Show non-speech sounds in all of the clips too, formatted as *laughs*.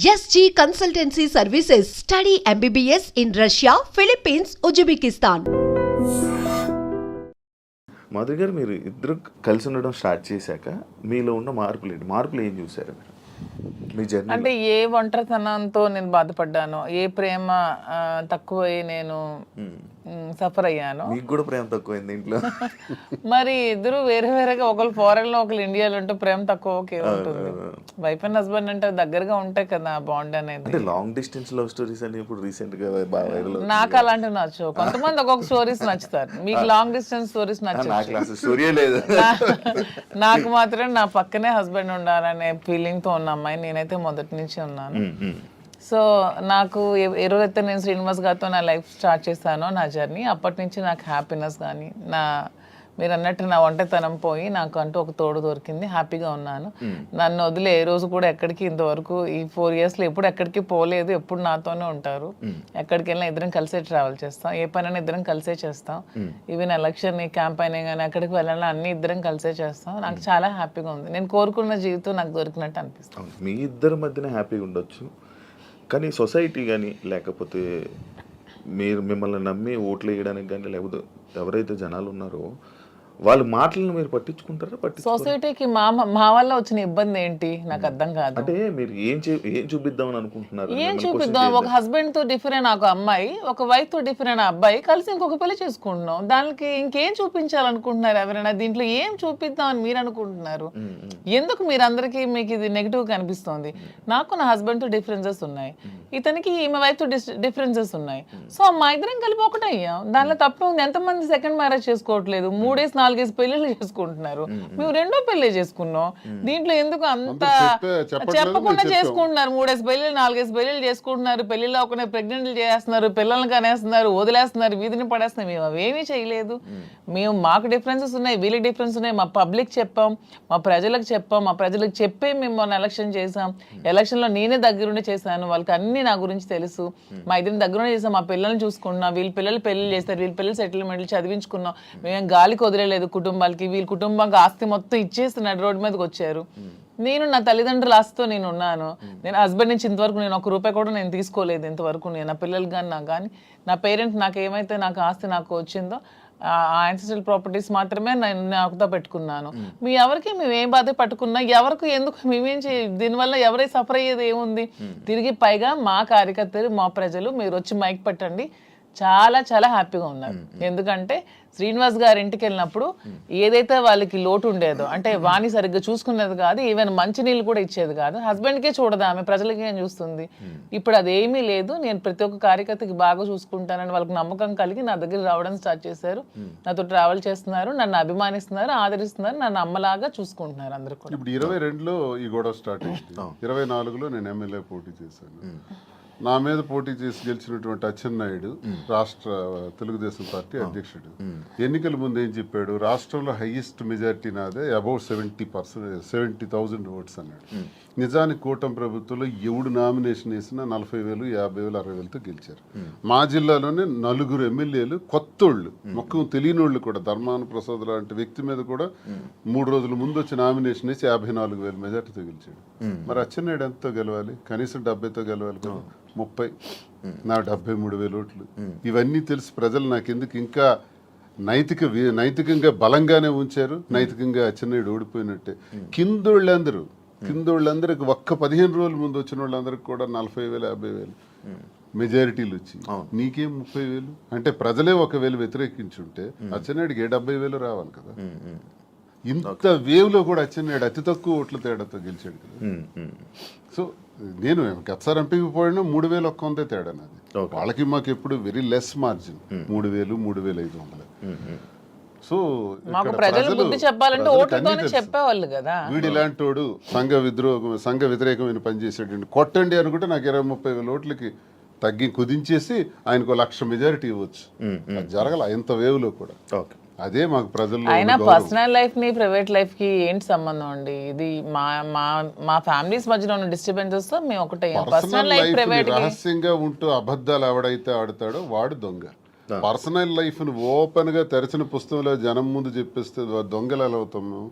SG Consultancy Services. Study MBBS in Russia, Philippines, Uzbekistan. Madhuri గారు మీరు ఇద్దరు కలిసి ఉండడం స్టార్ట్ చేశాక మీలో ఉన్న మార్పులు ఏంటి మార్పులు ఏం చూసారు మీరు మీ జర్నీ అంటే ఏ ఒంటరితనంతో నేను బాధపడ్డానో ఏ ప్రేమ తక్కువై నేను సఫర్ అయ్యానో. మీకు కూడా ప్రేమ తక్కువైంది ఇంట్లో. *laughs* మరి ఇద్దరు వేరే వేరేగా ఒకరు ఫారెన్లో ఒకరు ఇండియాలో ఉంటే ప్రేమ తక్కువ ఉంటుంది. వైఫ్ అండ్ హస్బెండ్ అంటే దగ్గరగా ఉంటాయి కదా బాండ్ అనేది. అంటే లాంగ్ డిస్టెన్స్ లవ్ స్టోరీస్ అని ఇప్పుడు రీసెంట్గా నాకు అలాంటివి నచ్చవు. కొంతమంది ఒక్కొక్క స్టోరీస్ నచ్చుతారు. మీకు లాంగ్ డిస్టెన్స్ స్టోరీస్ స్టోరీయే లేదు. నాకు మాత్రం నా పక్కనే హస్బెండ్ ఉండాలనే ఫీలింగ్తో ఉన్న అమ్మాయి నేనైతే మొదటి నుంచి ఉన్నాను. సో నాకు ఎ- ఏ రోజైతే నేను శ్రీనివాస్ గారితో నా లైఫ్ స్టార్ట్ చేశానో నా జర్నీ. అప్పటి నుంచి నాకు హ్యాపీనెస్ కానీ నా మీరు అన్నట్టు నా ఒంటరితనం పోయి నాకు అంటూ ఒక తోడు దొరికింది. హ్యాపీగా ఉన్నాను. నన్ను వదిలే ఏ రోజు కూడా ఎక్కడికి ఇంతవరకు ఈ ఫోర్ ఇయర్స్లో ఎప్పుడు ఎక్కడికి పోలేదు ఎప్పుడు నాతోనే ఉంటారు. ఎక్కడికి వెళ్ళినా ఇద్దరం కలిసే ట్రావెల్ చేస్తాం. ఏ పనైనా ఇద్దరం కలిసే చేస్తాం. ఈవెన్ ఎలక్షన్ క్యాంపైన్ కానీ ఎక్కడికి వెళ్ళాలన్నా అన్ని ఇద్దరం కలిసే చేస్తాం. నాకు చాలా హ్యాపీగా ఉంది. నేను కోరుకున్న జీవితం నాకు దొరికినట్టు అనిపిస్తుంది. మీ ఇద్దరి మధ్యన హ్యాపీగా ఉండొచ్చు. కానీ సొసైటీ కానీ లేకపోతే మీరు మిమ్మల్ని నమ్మి ఓట్లు వేయడానికి కానీ లేకపోతే ఎవరైతే జనాలు ఉన్నారో వాళ్ళ మాటలను మీరు పట్టించుకుంటారా? పట్టించు సొసైటీకి మా మా వల్ల వచ్చిన ఇబ్బంది ఏంటి? నాకు అర్థం కాదు. అంటే మీరు ఏం ఏం చూపిద్దామని అనుకుంటున్నారు? ఏం చూపిద్దాం? ఒక హస్బెండ్తో డిఫరెంట్ ఒక అమ్మాయి ఒక వైఫ్తో డిఫరెంట్ అబ్బాయి కలిసి ఇంకొక పెళ్ళి చేసుకుంటున్నాం. దానికి ఇంకేం చూపించాలనుకుంటున్నారు ఎవరైనా? దీంట్లో ఏం చూపిద్దాం అని మీరు అనుకుంటున్నారు? ఎందుకు మీరందరికీ మీకు ఇది నెగిటివ్ కనిపిస్తోంది? నాకు నా హస్బెండ్తో డిఫరెన్సెస్ ఉన్నాయి. ఇతనికి ఈమె వైఫ్తో డిఫరెన్సెస్ ఉన్నాయి. సో మా ఇద్దరం కలిపి ఒకటే అయ్యాం దానిలో తప్పే ఎంతమంది సెకండ్ మ్యారేజ్ చేసుకోవట్లేదు? మూడేసి నాలుగేసి పెళ్ళిళ్ళు చేసుకుంటున్నారు. మేము. రెండో పెళ్ళి చేసుకున్నాం. దీంట్లో ఎందుకు అంత చెప్పకుండా. చేసుకుంటున్నారు. మూడేసి పెళ్ళిళ్ళు నాలుగేసి పెళ్ళిళ్ళు చేసుకుంటున్నారు. పెళ్ళిలో ఒకనే ప్రెగ్నెంట్లు చేస్తున్నారు పిల్లల్ని కనేస్తున్నారు వదిలేస్తున్నారు వీధిని పడేస్తున్నారు. మేము అవేమీ చేయలేదు. మేము. మాకు డిఫరెన్సెస్ ఉన్నాయి వీళ్ళకి డిఫరెన్స్ ఉన్నాయి మా పబ్లిక్ చెప్పాం మా ప్రజలకు చెప్పాం మా ప్రజలకు చెప్పే మేము మొన్న ఎలక్షన్ చేసాం ఎలక్షన్లో నేనే దగ్గరుండి చేశాను. వాళ్ళకి అన్ని నా గురించి తెలుసు. మా ఇద్దరిని దగ్గరుండి చేసాం మా పిల్లల్ని చూసుకున్నాం. వీళ్ళ పిల్లలు పెళ్ళి చేస్తారు. వీళ్ళ పిల్లలు సెటిల్మెంట్లు చదివించుకున్నాం. మేము గాలికి వదిలేదు కుటుంబాలకి వీళ్ళ కుటుంబానికి ఆస్తి మొత్తం ఇచ్చేస్తున్నాడు రోడ్డు మీదకి వచ్చారు. నేను నా తల్లిదండ్రుల ఆస్తితో నేను ఉన్నాను. నేను హస్బెండ్ నుంచి ఇంతవరకు నేను ఒక రూపాయి కూడా నేను తీసుకోలేదు ఇంతవరకు నేను. నా పిల్లలు కానీ నాకు కానీ నా పేరెంట్ నాకు ఏమైతే నాకు ఆస్తి నాకు వచ్చిందో ఆ యాన్సిస్ట్రల్ ప్రాపర్టీస్ మాత్రమే నేను నాకుతో పెట్టుకున్నాను. మీ ఎవరికి మేము ఏం బాధ పట్టుకున్నా ఎవరికి ఎందుకు మేమేం చే దీనివల్ల ఎవరై సఫర్ అయ్యేది ఏముంది? తిరిగి పైగా మా కార్యకర్తలు మా ప్రజలు మీరు వచ్చి మైక్ పెట్టండి. చాలా చాలా హ్యాపీగా ఉన్నారు. ఎందుకంటే శ్రీనివాస్ గారి ఇంటికి వెళ్ళినప్పుడు ఏదైతే వాళ్ళకి లోటు ఉండేదో అంటే వాణి సరిగ్గా చూసుకునేది కాదు ఈవెన్ మంచినీళ్ళు కూడా ఇచ్చేది కాదు. హస్బెండ్కే చూడదు ఆమె ప్రజలకి ఏం చూస్తుంది? ఇప్పుడు అదేమీ లేదు నేను ప్రతి ఒక్క కార్యకర్తకి బాగా చూసుకుంటానని వాళ్ళకి నమ్మకం కలిగి నా దగ్గర రావడం స్టార్ట్ చేశారు. నాతో ట్రావెల్ చేస్తున్నారు నన్ను అభిమానిస్తున్నారు ఆదరిస్తున్నారు నన్ను అమ్మలాగా చూసుకుంటున్నారు అందరు కూడా. ఇప్పుడు ఇరవై రెండులో ఈ గొడవ స్టార్ట్ అయింది. ఇరవై నాలుగులో నేను ఎమ్మెల్యే పోటీ చేశాను. నా మీద పోటీ చేసి గెలిచినటువంటి అచ్చెన్నాయుడు రాష్ట్ర తెలుగుదేశం పార్టీ అధ్యక్షుడు. ఎన్నికల ముందు ఏం చెప్పాడు? రాష్ట్రంలో హైయెస్ట్ మెజారిటీ నాదే about seventy percent seventy thousand votes అన్నాడు. నిజానికి కూటమి ప్రభుత్వంలో ఎవడు నామినేషన్ వేసినా నలభై వేలు యాభై వేలు అరవై వేలతో గెలిచారు. మా జిల్లాలోనే నలుగురు ఎమ్మెల్యేలు కొత్తోళ్ళు మొక్కం తెలియని వాళ్ళు కూడా ధర్మాన ప్రసాద్ లాంటి వ్యక్తి మీద కూడా మూడు రోజుల ముందు వచ్చి నామినేషన్ వేసి యాభై నాలుగు వేల మెజార్టీతో గెలిచాడు. మరి అచ్చెన్నాయుడు ఎంతో గెలవాలి? కనీసం డెబ్బైతో గెలవాలి కదా? ముప్పై. నా డెబ్బై మూడు వేల ఓట్లు. ఇవన్నీ తెలిసి ప్రజలు నాకు ఎందుకు ఇంకా నైతిక నైతికంగా బలంగానే ఉంచారు. నైతికంగా అచ్చెన్నాయుడు ఓడిపోయినట్టే. కిందోళ్ళందరూ కిందోళ్ళందరికి ఒక్క పదిహేను రోజుల ముందు వచ్చిన వాళ్ళందరికి కూడా నలభై వేలు యాభై వేలు మెజారిటీలు వచ్చి నీకేం ముప్పై వేలు? అంటే ప్రజలే ఒకవేళ వ్యతిరేకించుంటే అచ్చెన్నాయుడికి ఏ డెబ్బై వేలు రావాలి కదా? ఇంత వేవ్లో కూడా అచ్చెన్నాయుడు అతి తక్కువ ఓట్ల తేడాతో గెలిచాడు కదా. సో నేను గతసారి ఎంపీకి పోయినా మూడు వేలు ఒక్క వందే తేడా నాది. వాళ్ళకి మాకు ఎప్పుడు వెరీ లెస్ మార్జిన్. మూడు వేలు మూడు వేలు ఐదు వందలు. సో మాకు ప్రజలు ప్రజలు- బుద్ధి చెప్పాలంటే తెలుసు. చెప్పేవాళ్ళు కదా. వీడు ఇలాంటోడు సంఘ విద్రోహం సంఘ వ్యతిరేకమైన పని చేసాడు కొట్టండి అనుకుంటే నాకు ఇరవై ముప్పై వేల ఓట్లకి తగ్గి కుదించేసి ఆయనకు లక్ష మెజారిటీ ఇవ్వచ్చు. అది జరగల ఇంత వేవ్లో కూడా. ఓకే. అదే మాకు ఉన్న గౌరవం. పర్సనల్ లైఫ్ని ప్రైవేట్ లైఫ్కి ఏంటి సంబంధం అండి? ఇది మా మా మా ఫ్యామిలీస్ మధ్యలో ఉన్న డిస్టర్బెన్సెస్తో మేము ఒకటే. పర్సనల్ లైఫ్ ప్రైవేట్ రహస్యంగా ఉంటూ అబద్ధాలు ఎవడైతే ఆడతాడో వాడు దొంగ. పర్సనల్ లైఫ్ను ఓపెన్గా తెరచిన పుస్తకంలో జనం ముందు చెప్పేస్తే దొంగలు ఎలా అవుతాం మేము?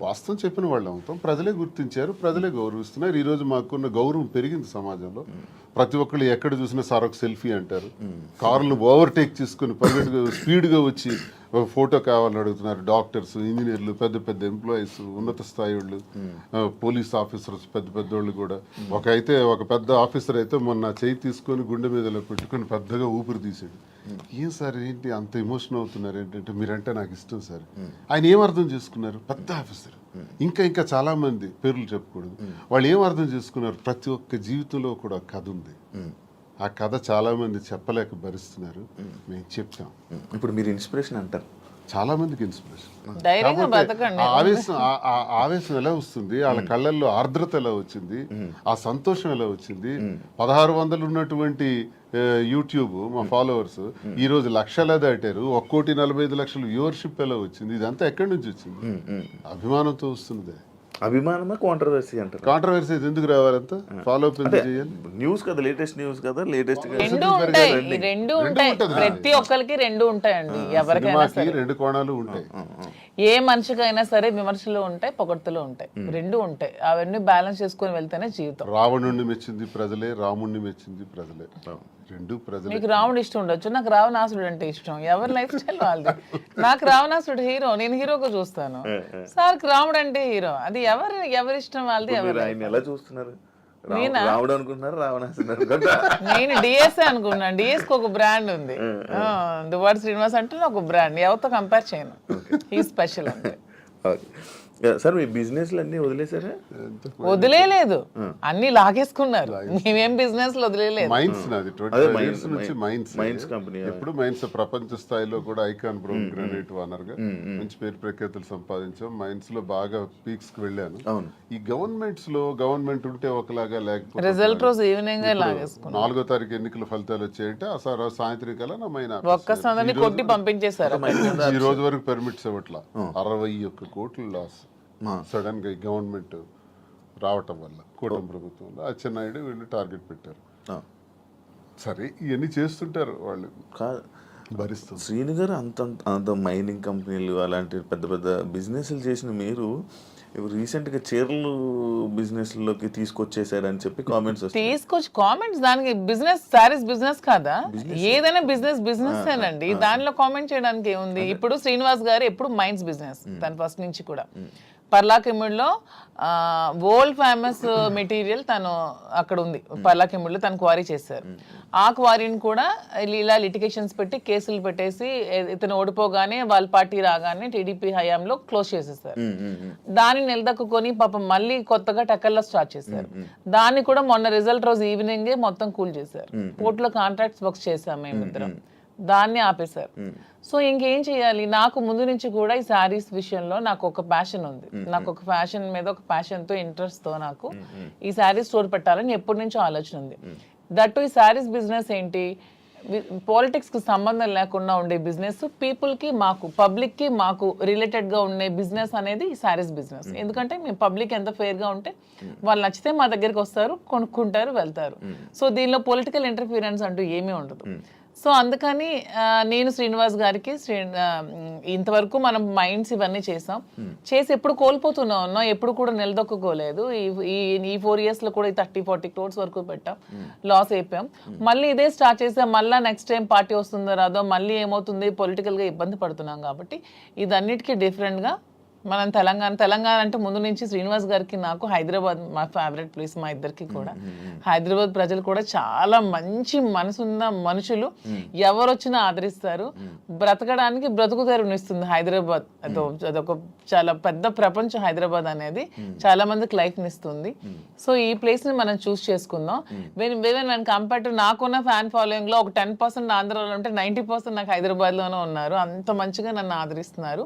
వాస్తవం చెప్పిన వాళ్ళు అవుతాం. ప్రజలే గుర్తించారు ప్రజలే గౌరవిస్తున్నారు. ఈ రోజు మాకున్న గౌరవం పెరిగింది సమాజంలో. ప్రతి ఒక్కళ్ళు ఎక్కడ చూసినా సార్ ఒక సెల్ఫీ అంటారు. కార్లు ఓవర్టేక్ చేసుకుని పరిగెట్టుగా స్పీడ్గా వచ్చి ఒక ఫోటో కావాలని అడుగుతున్నారు. డాక్టర్స్ ఇంజనీర్లు పెద్ద పెద్ద ఎంప్లాయీస్ ఉన్నత స్థాయి వాళ్ళు ఆ, పోలీస్ ఆఫీసర్స్ పెద్ద పెద్ద వాళ్ళు కూడా. ఒక అయితే ఒక పెద్ద ఆఫీసర్ అయితే మొన్న చేయి తీసుకొని గుండె మీద ఇలా పెట్టుకొని పెద్దగా ఊపిరి తీసాడు ఏం సార్ ఏంటి అంత ఎమోషన్ అవుతున్నారు ఏంటంటే మీరంటే నాకు ఇష్టం సార్. ఆయన ఏం అర్థం చేసుకున్నారు? పెద్ద ఆఫీసర్. ఇంకా ఇంకా చాలా మంది పేర్లు చెప్పకూడదు. వాళ్ళు ఏం అర్థం చేసుకున్నారు? ప్రతి ఒక్క జీవితంలో కూడా కథ ఉంది. ఆ కథ చాలా మంది చెప్పలేక భరిస్తున్నారు. మేము చెప్తాం ఇప్పుడు మీరు ఇన్స్పిరేషన్ అంటారు. చాలా మందికి ఇన్స్పిరేషన్. ధైర్యంగా కాకపోతే బతకండి. ఆ ఆవేశం ఆ- ఆ ఆవేశం ఎలా వస్తుంది? వాళ్ళ కళ్ళల్లో ఆర్ద్రత ఎలా వచ్చింది? ఆ సంతోషం ఎలా వచ్చింది? పదహారు వందలు ఉన్నటువంటి యూట్యూబ్ మా ఫాలోవర్స్ ఈ రోజు లక్షలా దాటారు. ఒక కోటి నలభై ఐదు లక్షల వ్యూవర్షిప్ ఎలా వచ్చింది? ఇదంతా ఎక్కడి నుంచి వచ్చింది? అభిమానంతో వస్తుంది. అభిమానమా కాంట్రవర్సీ అంటారు? కాంట్రవర్సీ ఎందుకు రావాలంత ఫాలో అప్ ఎందుకు చేయాలి? న్యూస్ కదా లేటెస్ట్ న్యూస్ కదా లేటెస్ట్ రెండు ఉంటాయి రెండు ఉంటాయి. ప్రతి ఒక్కరికి రెండు ఉంటాయండి ఎవరికైనా సినిమాకి రెండు కోణాలు ఉంటాయి. ఏ మనిషికైనా సరే విమర్శలు ఉంటాయి పొగడ్తలు ఉంటాయి. రెండు ఉంటాయి. అవన్నీ బ్యాలెన్స్ చేసుకొని వెళ్తేనే జీవితం. రావణుణ్ణి మెచ్చింది ప్రజలే రాముణ్ణి మెచ్చింది ప్రజలే. రెండు ప్రజలే మీకు రావణుడు ఇష్టం ఉండొచ్చు. నాకు రావణాసుడు అంటే ఇష్టం. ఎవరి లైఫ్ స్టైల్ వాళ్ళది. నాకు రావణాసుడు హీరో. నేను హీరోగా చూస్తాను. సార్ రాముడు అంటే హీరో. అది ఎవరి ఎవరి ఇష్టం వాళ్ళది ఎవరి ఆయన ఎలా చూస్తున్నారు? రావడం అనుకుంటున్నారు? నేను డిఎస్ఏ అనుకున్నాను డిఎస్కి ఒక బ్రాండ్ ఉంది. దువాడి శ్రీనివాస్ అంటే ఒక బ్రాండ్ ఎవరితో కంపేర్ చేయను. ఈ స్పెషల్ ఓకే. *laughs* సార్ మీ బిజినెస్లు అన్నీ వదిలేసారా వదిలేలేదు. అన్ని లాగేసుకున్నారు. మేమేం బిజినెస్లో వదిలేలేదు. మైన్స్ నాది మైన్స్, నుంచి మైన్స్ మైన్స్ కంపెనీ. ఎప్పుడు మైన్స్ ప్రపంచ స్థాయిలో కూడా ఐకాన్ బ్రౌన్ గ్రానైట్ వనర్గా మంచి పేరు ప్రఖ్యాతులు సంపాదించాం. మైన్స్లో బాగా పీక్స్కి వెళ్ళాను. అవును. ఈ గవర్నమెంట్స్లో గవర్నమెంట్ ఉంటే ఒకలాగా లేకపోతే రిజల్ట్ రోజు ఈవినింగ్ లాగేసుకున్నాం. నాలుగో తారీఖు ఎన్నికల ఫలితాలు వచ్చాయంటే ఆ సార్ సాయంత్రం కల్లా నా మైన్ ఒక్క సందని కొట్టి పంపించేశారు. ఈ రోజు వరకు పెర్మిట్స్ ఇవ్వట్లా. అరవై ఒక్క కోట్ల లాస్ సడన్గా ఈ గవర్నమెంట్ రావటం వల్ల కూటమి ప్రభుత్వంలో అచ్చెన్నాయుడు వీళ్ళు టార్గెట్ పెట్టారు. సరే ఇవన్నీ చేస్తుంటారు వాళ్ళు. కాదు. భరిస్తుంది. శ్రీను గారు అంత అంత మైనింగ్ కంపెనీలు అలాంటి పెద్ద పెద్ద బిజినెస్లు చేసిన మీరు రీసెంట్గా చీరలు బిజినెస్లోకి తీసుకొచ్చేసారని చెప్పి కామెంట్స్ తీసుకొచ్చి కామెంట్స్? దానికి బిజినెస్ సారీస్ బిజినెస్ కాదా? ఏదైనా బిజినెస్ బిజినెస్ ఏనండి. దానిలో కామెంట్ చేయడానికి ఏముంది? ఇప్పుడు శ్రీనివాస్ గారు ఎప్పుడు మైన్స్ బిజినెస్ తన ఫస్ట్ నుంచి కూడా. పర్లాకిమిడిలో వరల్డ్ ఫేమస్ మెటీరియల్ తను అక్కడ ఉంది. పర్లాకిమిడిలో తను క్వారీ చేశారు. ఆ క్వారీని కూడా ఇలా లిటిగేషన్స్ పెట్టి కేసులు పెట్టేసి ఇతను ఓడిపోగానే వాళ్ళ పార్టీ రాగానే టీడీపీ హయాంలో క్లోజ్ చేసేసారు. దాన్ని నిలదక్కుని పాపం మళ్ళీ కొత్తగా టెక్కల్లో స్టార్ట్ చేశారు. దాన్ని కూడా మొన్న రిజల్ట్ రోజు ఈవినింగ్ మొత్తం కూల్ చేశారు. కోర్టులో కాంట్రాక్ట్స్ వర్క్స్ చేశాం మేమిద్దరం. దాన్ని ఆపేశారు. సో ఇంకేం చేయాలి? నాకు ముందు నుంచి కూడా ఈ శారీస్ విషయంలో నాకు ఒక ప్యాషన్ ఉంది. నాకు ఒక ఫ్యాషన్ మీద ఒక passion తో ఇంట్రెస్ట్తో నాకు ఈ శారీస్ స్టోర్ పెట్టాలని ఎప్పటి నుంచో ఆలోచన ఉంది. దట్టు ఈ శారీస్ బిజినెస్ ఏంటి? పాలిటిక్స్కి సంబంధం లేకుండా ఉండే బిజినెస్ పీపుల్కి మాకు పబ్లిక్కి మాకు రిలేటెడ్గా ఉండే బిజినెస్ అనేది సారీస్ బిజినెస్ ఎందుకంటే మేము పబ్లిక్ ఎంత ఫెయిర్గా ఉంటే వాళ్ళు నచ్చితే మా దగ్గరికి వస్తారు కొనుక్కుంటారు వెళ్తారు. సో దీనిలో పొలిటికల్ ఇంటర్ఫీరెన్స్ అంటూ ఏమీ ఉండదు. సో అందుకని నేను శ్రీనివాస్ గారికి శ్రీ ఇంతవరకు మనం మైండ్స్ ఇవన్నీ చేసాం. చేసి ఎప్పుడు కోల్పోతున్నా ఉన్నాం ఎప్పుడు కూడా నిలదొక్కుకోలేదు. ఈ ఈ ఈ ఫోర్ ఇయర్స్లో కూడా థర్టీ ఫార్టీ క్రోడ్స్ వరకు పెట్టాం. లాస్ అయిపోయాం. మళ్ళీ ఇదే స్టార్ట్ చేసాం మళ్ళీ నెక్స్ట్ టైం పార్టీ వస్తుందో రాదో మళ్ళీ ఏమవుతుంది పొలిటికల్గా ఇబ్బంది పడుతున్నాం కాబట్టి ఇదన్నిటికీ డిఫరెంట్గా మనం తెలంగాణ తెలంగాణ అంటే ముందు నుంచి శ్రీనివాస్ గారికి నాకు హైదరాబాద్ మా ఫేవరెట్ ప్లేస్ మా ఇద్దరికి కూడా. హైదరాబాద్ ప్రజలు కూడా చాలా మంచి మనసున్న మనుషులు. ఎవరు వచ్చినా ఆదరిస్తారు. బ్రతకడానికి బ్రతుకు తెరునిస్తుంది హైదరాబాద్. అదో అదొక చాలా పెద్ద ప్రపంచం హైదరాబాద్ అనేది. చాలా మందికి లైఫ్ ఇస్తుంది. సో ఈ ప్లేస్ని మనం చూస్ చేసుకుందాం. వెన్ వెన్ కంపేర్ టు నాకున్న ఫ్యాన్ ఫాలోయింగ్లో ఒక టెన్ పర్సెంట్ ఆంధ్రాలో ఉంటే నైన్టీ పర్సెంట్ నాకు హైదరాబాద్లోనే ఉన్నారు. అంత మంచిగా నన్ను ఆదరిస్తున్నారు.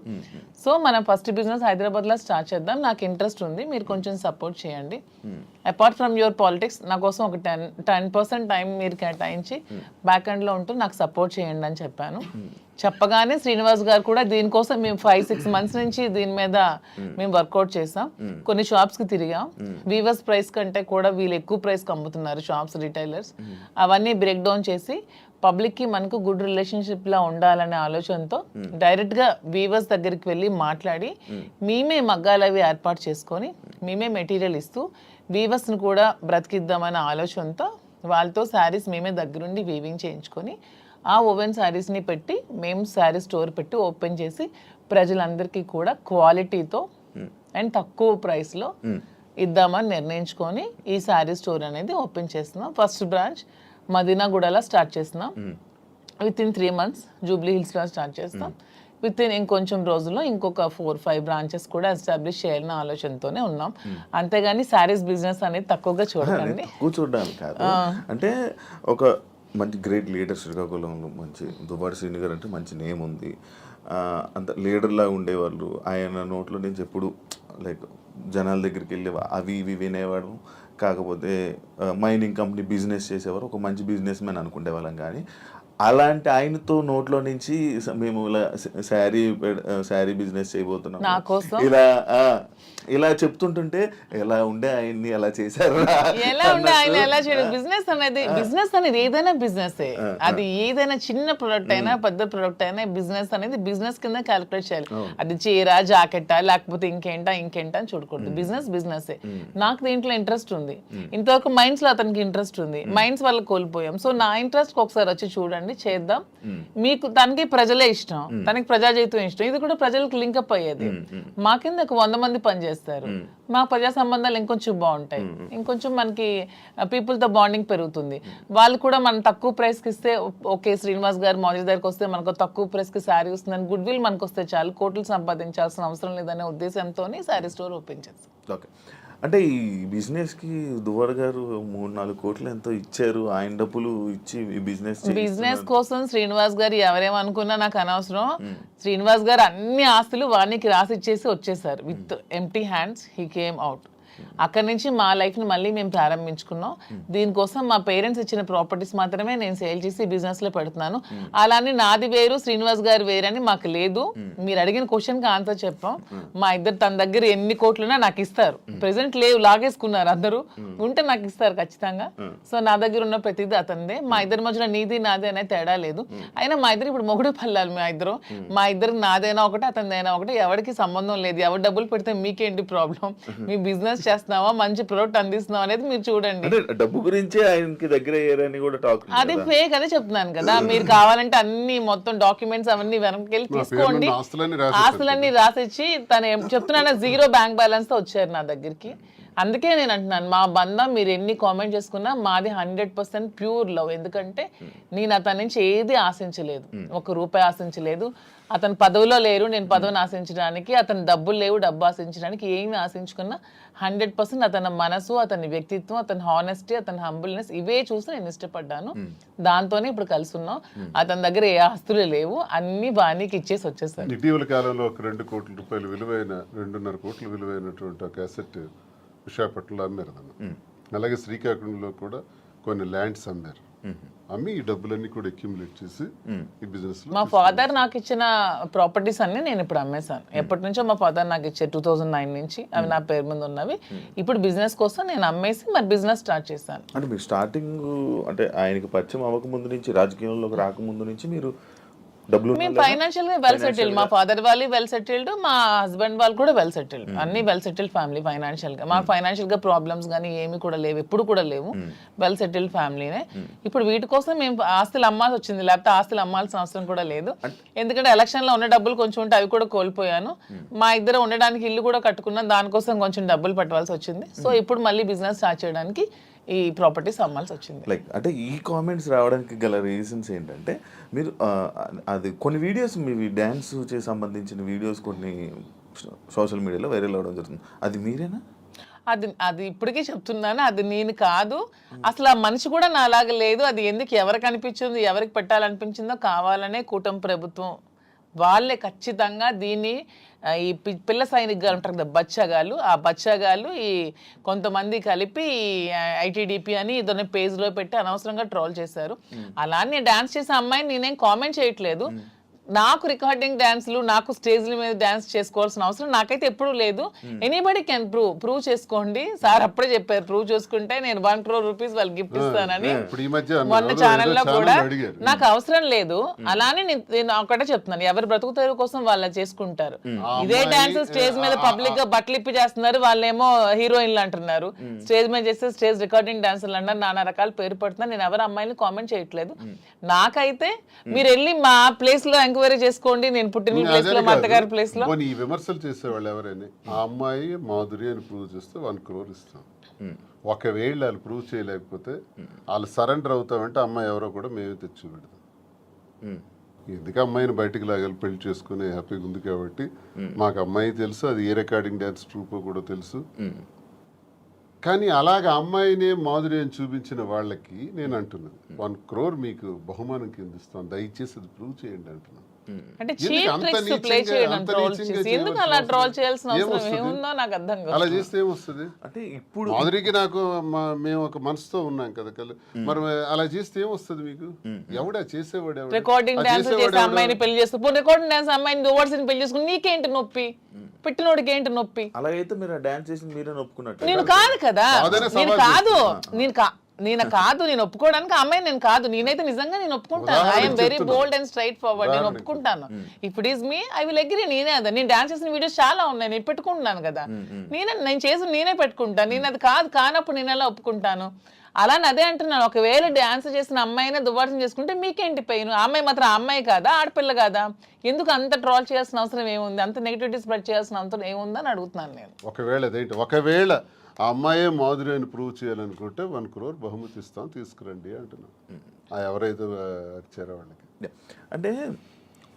సో మనం ఫస్ట్ బిజినెస్ హైదరాబాద్లో స్టార్ట్ చేద్దాం. నాకు ఇంట్రెస్ట్ ఉంది. మీరు కొంచెం సపోర్ట్ చేయండి. అపార్ట్ ఫ్రమ్ యువర్ పాలిటిక్స్ నా కోసం ఒక టెన్ టెన్ పర్సెంట్ టైం మీరు కేటాయించి బ్యాక్ ఎండ్లో ఉంటూ నాకు సపోర్ట్ చేయండి అని చెప్పాను. చెప్పగానే శ్రీనివాస్ గారు కూడా దీనికోసం మేము ఫైవ్ సిక్స్ మంత్స్ నుంచి దీని మీద మేము వర్కౌట్ చేసాం. కొన్ని షాప్స్కి తిరిగాం. వీవర్స్ ప్రైస్ కంటే కూడా వీళ్ళు ఎక్కువ ప్రైస్ అమ్ముతున్నారు షాప్స్ రిటైలర్స్ అవన్నీ బ్రేక్ డౌన్ చేసి పబ్లిక్కి మనకు గుడ్ రిలేషన్షిప్ లా ఉండాలనే ఆలోచనతో డైరెక్ట్గా వీవర్స్ దగ్గరికి వెళ్ళి మాట్లాడి మేమే మగ్గాలు అవి ఏర్పాటు చేసుకొని మేమే మెటీరియల్ ఇస్తూ వీవర్స్ని కూడా బ్రతికిద్దామనే ఆలోచనతో వాళ్ళతో శారీస్ మేమే దగ్గరుండి వీవింగ్ చేయించుకొని ఆ ఓవెన్ శారీస్ని పెట్టి మేము శారీ స్టోర్ పెట్టి ఓపెన్ చేసి ప్రజలందరికీ కూడా క్వాలిటీతో అండ్ తక్కువ ప్రైస్లో ఇద్దామని నిర్ణయించుకొని ఈ శారీ స్టోర్ అనేది ఓపెన్ చేస్తున్నాం. ఫస్ట్ బ్రాంచ్ మదీనాగూడలో స్టార్ట్ చేస్తున్నాం. Within three months Jubilee హిల్స్లో స్టార్ట్ చేస్తాం. విత్ ఇన్ ఇంకొంచెం రోజుల్లో ఇంకొక ఫోర్ ఫైవ్ బ్రాంచెస్ కూడా ఎస్టాబ్లిష్ చేయాలన్న ఆలోచనతోనే ఉన్నాం. అంతేగాని శారీస్ బిజినెస్ అనేది తక్కువగా చూడకండి. తక్కువ చూడడానికి కాదు. అంటే ఒక మంచి గ్రేట్ లీడర్ శ్రీకాకుళంలో మంచి దుబాటి శ్రీని గారు అంటే మంచి నేమ్ ఉంది. అంత లీడర్లా ఉండేవాళ్ళు. ఆయన నోట్లో నుంచి ఎప్పుడు లైక్ జనాల దగ్గరికి వెళ్ళి అవి ఇవి వినేవాడు కాకపోతే మైనింగ్ కంపెనీ బిజినెస్ చేసేవారు. ఒక మంచి బిజినెస్ మ్యాన్ అనుకునే వాళ్ళం కానీ అలాంటి ఆయనతో నోట్లో నుంచి మేము ఇలా శారీ శారీ బిజినెస్ చేయబోతున్నాం? ఇలా ఇలా చెప్తుంటుంటే ఎలా ఉండే ఆయన్ని? అలా చేశారు? ఎలా ఉండే ఆయన ఎలా చేయడం? బిజినెస్ అనేది బిజినెస్ అనేది ఏదైనా బిజినెస్. అది ఏదైనా చిన్న ప్రొడక్ట్ అయినా పెద్ద ప్రొడక్ట్ అయినా బిజినెస్ అనేది బిజినెస్ కింద క్యాలిక్యులేట్ చేయాలి. అది చీర జాకెట్టా లేకపోతే ఇంకేంటా ఇంకేంటా అని చూడకూడదు. Business business. నాకు దీంట్లో ఇంట్రెస్ట్ ఉంది. ఇంతవరకు మైండ్స్లో అతనికి ఇంట్రెస్ట్ ఉంది. మైండ్స్ వల్ల కోల్పోయాం. సో నా ఇంట్రెస్ట్ ఒకసారి వచ్చి చూడండి. చేద్దాం. మీకు తనకి ప్రజలే ఇష్టం. తనకి ప్రజాజీతం ఇష్టం. ఇది కూడా ప్రజలకు లింకప్ అయ్యేది. మా కింద ఒక వంద మంది పనిచేస్తారు మా ప్రజా సంబంధాలు ఇంకొంచెం బాగుంటాయి. ఇంకొంచెం మనకి పీపుల్తో బాండింగ్ పెరుగుతుంది. వాళ్ళు కూడా మనం తక్కువ ప్రైస్కి ఇస్తే ఓకే శ్రీనివాస్ గారు మౌజీ దగ్గరికి వస్తే మనకు తక్కువ ప్రైస్కి శారీ వస్తుందని గుడ్ విల్ మనకు వస్తే చాలు. కోట్లు సంపాదించాల్సిన అవసరం లేదనే ఉద్దేశంతో శారీ స్టోర్ ఓపెన్ చేస్తాం. ఓకే. అంటే ఈ బిజినెస్కి దువ్వాడ గారు మూడు నాలుగు కోట్లు ఎంతో ఇచ్చారు. ఆయన డబ్బులు ఇచ్చి బిజినెస్ బిజినెస్ కోసం శ్రీనివాస్ గారు ఎవరేమనుకున్నా నాకు అనవసరం. శ్రీనివాస్ గారు అన్ని ఆస్తులు వానికి రాసి ఇచ్చేసి వచ్చేసారు. With empty hands he came out అక్కడ నుంచి మా లైఫ్ని మళ్ళీ మేము ప్రారంభించుకున్నాం. దీనికోసం మా పేరెంట్స్ ఇచ్చిన ప్రాపర్టీస్ మాత్రమే నేను సేల్ చేసి బిజినెస్లో పెడుతున్నాను. అలానే నాది వేరు శ్రీనివాస్ గారు వేరు అని మాకు లేదు. మీరు అడిగిన క్వశ్చన్కి ఆన్సర్ చెప్పాం. మా ఇద్దరు తన దగ్గర ఎన్ని కోట్లున్నా నాకు ఇస్తారు. ప్రెసెంట్ లేవు లాగేసుకున్నారు అందరూ. ఉంటే నాకు ఇస్తారు ఖచ్చితంగా. సో నా దగ్గర ఉన్న ప్రతిదీ అతనిదే. మా ఇద్దరి మధ్యలో నీది నాది అనే తేడా లేదు. అయినా మా ఇద్దరు ఇప్పుడు మొగుడు పల్లాలి మా ఇద్దరు. మా ఇద్దరు నాదైనా ఒకటి అతనిదైనా ఒకటి. ఎవరికి సంబంధం లేదు. ఎవరు డబ్బులు పెడితే మీకేంటి ప్రాబ్లం మీ బిజినెస్ చేస్తున్నావా? మంచి ప్రోడక్ట్ అందిస్తున్నావా అనేది మీరు చూడండి. అంటే డబ్బు గురించే ఆయనకి దగ్గర అయ్యారని కూడా టాక్ అది ఫేక్ అదే చెప్తున్నాను కదా. మీరు కావాలంటే అన్ని మొత్తం డాక్యుమెంట్స్ అవన్నీ వెనక్కి వెళ్ళి తీసుకోండి. ఆస్తులన్నీ రాసిచ్చి తను చెప్తున్నాను జీరో బ్యాంక్ బ్యాలెన్స్తో వచ్చారు నా దగ్గరికి. అందుకే నేను అంటున్నాను మా బంధం మీరు ఎన్ని కామెంట్ చేసుకున్నా మాది హండ్రెడ్ పర్సెంట్ ప్యూర్ లవ్ ఎందుకంటే నేను అతని నుంచి ఏది ఆశించలేదు. ఒక రూపాయి ఆశించలేదు. అతను పదవిలో లేరు నేను పదవిని ఆశించడానికి అతని డబ్బులు లేవు డబ్బు ఆశించడానికి ఏమి ఆశించుకున్నా హండ్రెడ్ పర్సెంట్ అతని మనసు అతని వ్యక్తిత్వం అతని హానెస్టీ అతని హంబుల్నెస్ ఇవే చూసి నేను ఇష్టపడ్డాను. దాంతోనే ఇప్పుడు కలిసి ఉన్నాం అతని దగ్గర ఏ ఆస్తులు లేవు అన్ని బాణీకి ఇచ్చేసి వచ్చేసారు. ఇటీవల కాలంలో ఒక రెండు కోట్ల రూపాయలు విలువైన రెండున్నర కోట్ల విలువైనటువంటి ఒక అసెట్ విశాఖపట్నంలో అమ్మారు దాన్ని అలాగే శ్రీకాకుళంలో కూడా కొన్ని ల్యాండ్స్ అమ్మారు. అమ్మి ఈ డబ్బులన్నీ కూడా అక్యుములేట్ చేసి ఈ బిజినెస్లో మా ఫాదర్ నాకు ఇచ్చిన ప్రాపర్టీస్ అన్ని నేను ఇప్పుడు అమ్మేశాను. ఎప్పటి నుంచో మా ఫాదర్ నాకు ఇచ్చే టూ థౌజండ్ నైన్ నుంచి అవి నా పేరు మీద ఉన్నవి. ఇప్పుడు బిజినెస్ కోసం నేను అమ్మేసి మరి బిజినెస్ స్టార్ట్ చేశాను. అంటే మీరు స్టార్టింగ్ అంటే ఆయనకి పరిచయం అవ్వక ముందు నుంచి రాజకీయంలోకి రాకముందు నుంచి మీరు డబ్బులు మేము ఫైనాన్షియల్గా వెల్ సెటిల్డ్ మా ఫాదర్ వాళ్ళు వెల్ సెటిల్డ్ మా హస్బెండ్ వాళ్ళు కూడా వెల్ సెటిల్డ్ అన్ని వెల్ సెటిల్డ్ ఫ్యామిలీ ఫైనాన్షియల్గా మాకు ఫైనాన్షియల్గా ప్రాబ్లమ్స్ కానీ ఏమి కూడా లేవు ఎప్పుడు కూడా లేవు. వెల్ సెటిల్డ్ ఫ్యామిలీనే ఇప్పుడు వీటి కోసం మేము ఆస్తులు అమ్మాల్సి వచ్చింది లేకపోతే ఆస్తులు అమ్మాల్సిన అవసరం కూడా లేదు. ఎందుకంటే ఎలక్షన్లో ఉన్న డబ్బులు కొంచెం ఉంటే అవి కూడా కోల్పోయాను. మా ఇద్దరు ఉండడానికి ఇల్లు కూడా కట్టుకున్నాం దానికోసం కొంచెం డబ్బులు పెట్టవలసి వచ్చింది. సో ఇప్పుడు మళ్ళీ బిజినెస్ స్టార్ట్ చేయడానికి ఈ ప్రాపర్టీస్ అమ్మాల్సి వచ్చింది. లైక్ అంటే ఈ కామెంట్స్ రావడానికి గల రీజన్స్ ఏంటంటే మీరు అది కొన్ని వీడియోస్ మీ డ్యాన్స్ సంబంధించిన వీడియోస్ కొన్ని సోషల్ మీడియాలో వైరల్ అవ్వడం జరుగుతుంది. అది మీరేనా? అది అది ఇప్పటికీ చెప్తున్నాను. అది నేను కాదు. అసలు ఆ మనిషి కూడా నా అలాగ లేదు. అది ఎందుకు ఎవరికి అనిపించింది ఎవరికి పెట్టాలనిపించిందో కావాలనే కూటమి ప్రభుత్వం వాళ్ళే ఖచ్చితంగా దీన్ని ఈ పిల్ల సైనికులు ఉంటారు కదా బచ్చగాళ్ళు ఆ బచ్చగాళ్ళు ఈ కొంతమంది కలిపి ఐటీడీపీ అని ఇదొన్న పేజ్లో పెట్టి అనవసరంగా ట్రోల్ చేశారు. అలా అని డాన్స్ చేసే అమ్మాయిని నేనేం కామెంట్ చేయట్లేదు. నాకు రికార్డింగ్ డాన్స్లు నాకు స్టేజ్ల మీద డాన్స్ చేసుకోవాల్సిన అవసరం నాకైతే ఎప్పుడూ లేదు. ఎనీబడి కెన్ ప్రూవ్ ప్రూవ్ చేసుకోండి. సార్ అప్పుడే చెప్పారు ప్రూవ్ చేసుకుంటే నేను వన్ క్రోర్ రూపీస్ వాళ్ళకి గిఫ్ట్ ఇస్తానని. ఈ మధ్య అన్నారు, మొన్న ఛానల్లో కూడా అడిగారు. నాకు అవసరం లేదు. అలానే నేను- ఒకటే చెప్తున్నాను ఎవరు బ్రతుకు తెరువు కోసం వాళ్ళు చేసుకుంటారు. ఇదే డాన్స్ స్టేజ్ మీద పబ్లిక్గా బట్టలు ఇప్పి చేస్తున్నారు వాళ్ళేమో హీరోయిన్లు అంటున్నారు. స్టేజ్ మీద చేస్తే స్టేజ్ రికార్డింగ్ డాన్సర్లు అన్నారు నానా రకాల పేరు పడుతున్నారు నేను ఎవరు అమ్మాయిని కామెంట్ చేయట్లేదు. నాకైతే మీరు వెళ్ళి మా ప్లేస్లో ఎంక్వైరీ చేసుకోండి. నేను పుట్టిన ప్లేస్లో మా. అత్తగారి ప్లేస్లో. ఈ విమర్శలు చేసేవాళ్ళు ఎవరైనా? ఆ అమ్మాయి మాధురి అని ప్రూవ్ చేస్తే వన్ క్రోర్ ఇస్తాం. ఒకవేళ వాళ్ళు ప్రూవ్ చేయలేకపోతే వాళ్ళు సరెండర్ అవుతామంటే అమ్మాయి ఎవరో కూడా మేమే తెచ్చి పెడతాం. ఎందుకు అమ్మాయిని బయటికి లాగాలి? పెళ్ళి చేసుకుని హ్యాపీగా ఉంది కాబట్టి మాకు అమ్మాయి తెలుసు. అది ఏ రికార్డింగ్ డ్యాన్స్ ట్రూప్ కూడా తెలుసు. కానీ అలాగ అమ్మాయినే మాధురి అని చూపించిన వాళ్ళకి నేను అంటున్నాను. వన్ క్రోర్ మీకు బహుమానం కింద ఇస్తాను దయచేసి అది ప్రూవ్ చేయండి అంటున్నాను. అంటే ఎందుకు చీప్ అంత ట్రిక్స్ ప్లే నీచంగా- చేయడం ట్రోల్ చేసి ఎందుకు అలా ట్రోల్? చేయాల్సిన అవసరం ఏమొస్తుంది? ఏముందో నాకు అర్థం కాదు అలా చేస్తే ఏమొస్తుంది? అంటే ఇప్పుడు మాధురికి నాకు మేము ఒక మనసుతో ఉన్నాం కదా కల్ మరి అలా చేస్తే ఏమొస్తుంది మీకు? ఎవడా చేసేవాడు ఎవడు? రికార్డింగ్ డాన్స్ చేసే? అమ్మాయిని పెళ్ళి చేసుకో రికార్డింగ్ డాన్స్ అమ్మాయిని దువర్సిని పెళ్ళి చేసుకుని నీకేంటి నొప్పి? పెట్టినోడికి ఏంటి నొప్పి? అలాగైతే మీరు డాన్స్ చేసి మీరే ఒప్పుకున్నట్టు నేను కాదు కదా. నేను కాదు. నేను కా నేను *laughs* కాదు నేను ఒప్పుకోవడానికి అమ్మాయి నేను కాదు. నేనైతే నిజంగా నేను ఒప్పుకుంటాను. I'm very. Bold and straightforward నేను. ఒప్పుకుంటాను. ఇప్పుడు is me I will agree నేనే అదే. నేను డాన్స్ చేసిన వీడియోస్ చాలా ఉన్నాయి. నేను పెట్టుకుంటున్నాను కదా. నేనే నేను చేసి నేనే పెట్టుకుంటాను నేను అది కాదు. కానప్పుడు నేను ఎలా ఒప్పుకుంటాను? అలానే అదే అంటున్నాను. ఒకవేళ డాన్స్ చేసిన అమ్మాయినే దువ్వాసం చేసుకుంటే మీకేంటి పెయిన్ అమ్మాయి మాత్రం అమ్మాయి కాదా? ఆడపిల్ల కాదా? ఎందుకు అంత ట్రాల్ చేయాల్సిన అవసరం ఏముంది? అంత నెగిటివిటీ స్ప్రెడ్ చేయాల్సిన అవసరం ఏముందని అడుగుతున్నాను నేను. ఒకవేళ ఒకవేళ ఆ అమ్మాయే మాధురి అని ప్రూవ్ చేయాలనుకుంటే వన్ క్రోర్ బహుమతి ఇస్తాం తీసుకురండి అంటున్నాం. ఆ ఎవరైతే వచ్చారో వాళ్ళకి. అంటే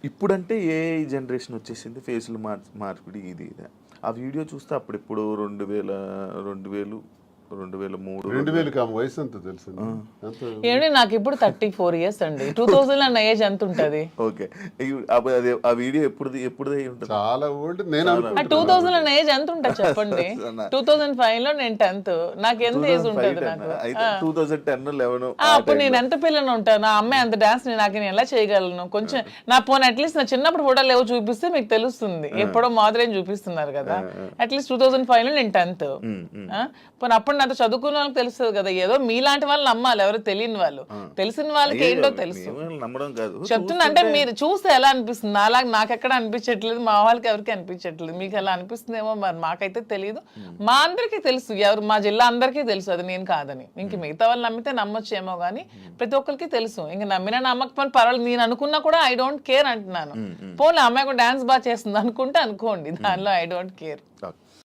ఇప్పుడంటే ఏ జనరేషన్ వచ్చేసింది ఫేసులు మార్ మార్పిడి ఇది ఇది. ఆ వీడియో చూస్తే అప్పుడిప్పుడు రెండు వేల రెండు వేలు రెండు వేల మూడు రెండు వేలకి ఆమె వయసు ఎంత తెలుసు ఎంత? ఏమండి నాకు ఇప్పుడు థర్టీ ఫోర్ ఇయర్స్ అండి. టూ థౌసండ్ అన్న ఏజ్ ఎంత ఉంటది? ఓకే. అది ఆ వీడియో అయి ఉంటుంది? చాలా ఓల్డ్ నేను టూ థౌసండ్ అన్న ఏజ్ ఎంత ఉంటుంది చెప్పండి? టూ థౌసండ్ ఫైవ్లో నేను టెన్త్ నాకు ఎంత ఏజ్ ఉంటుంది నాకు? టూ థౌసండ్ టెన్ లెవెన్ అప్పుడు నేను ఎంత పిల్లని ఉంటాను ఆ అమ్మాయి అంత డాన్స్ నాకు నేను ఎలా చేయగలను? కొంచెం నా పోనీ అట్లీస్ట్ నా చిన్నప్పుడు ఫోటోలు ఏవో చూపిస్తే మీకు తెలుస్తుంది. ఎప్పుడో మాదిరి చూపిస్తున్నారు కదా. అట్లీస్ట్ టూ థౌసండ్ ఫైవ్లో నేను టెన్త్ పోనీ అప్పుడు నాతో చదువుకున్న వాళ్ళకి తెలుస్తుంది కదా ఏదో మీలాంటి వాళ్ళు నమ్మాలి ఎవరు తెలియని వాళ్ళు. తెలిసిన వాళ్ళకి ఏంటో తెలుసు. మేము నమ్మడం కాదు. చెప్తున్నా అంటే మీరు చూస్తే ఎలా అనిపిస్తుంది? అలాగే నాకు ఎక్కడ అనిపించట్లేదు మా వాళ్ళకి ఎవరికి అనిపించట్లేదు? మీకు ఎలా అనిపిస్తుందేమో మరి మాకైతే తెలియదు మా అందరికీ తెలుసు ఎవరు మా జిల్లా అందరికీ తెలుసు అది నేను కాదని. ఇంక మిగతా వాళ్ళు నమ్మితే నమ్మొచ్చేమో కానీ ప్రతి ఒక్కరికి తెలుసు. ఇంక నమ్మినా నమ్మకపోయినా పర్వాలేదు నేను అనుకున్నా కూడా ఐ డోంట్ కేర్ అంటున్నాను. పోనీ అమ్మాయి కూడా డాన్స్ బాగా చేస్తుంది అనుకుంటే అనుకోండి దానిలో ఐ డోంట్ కేర్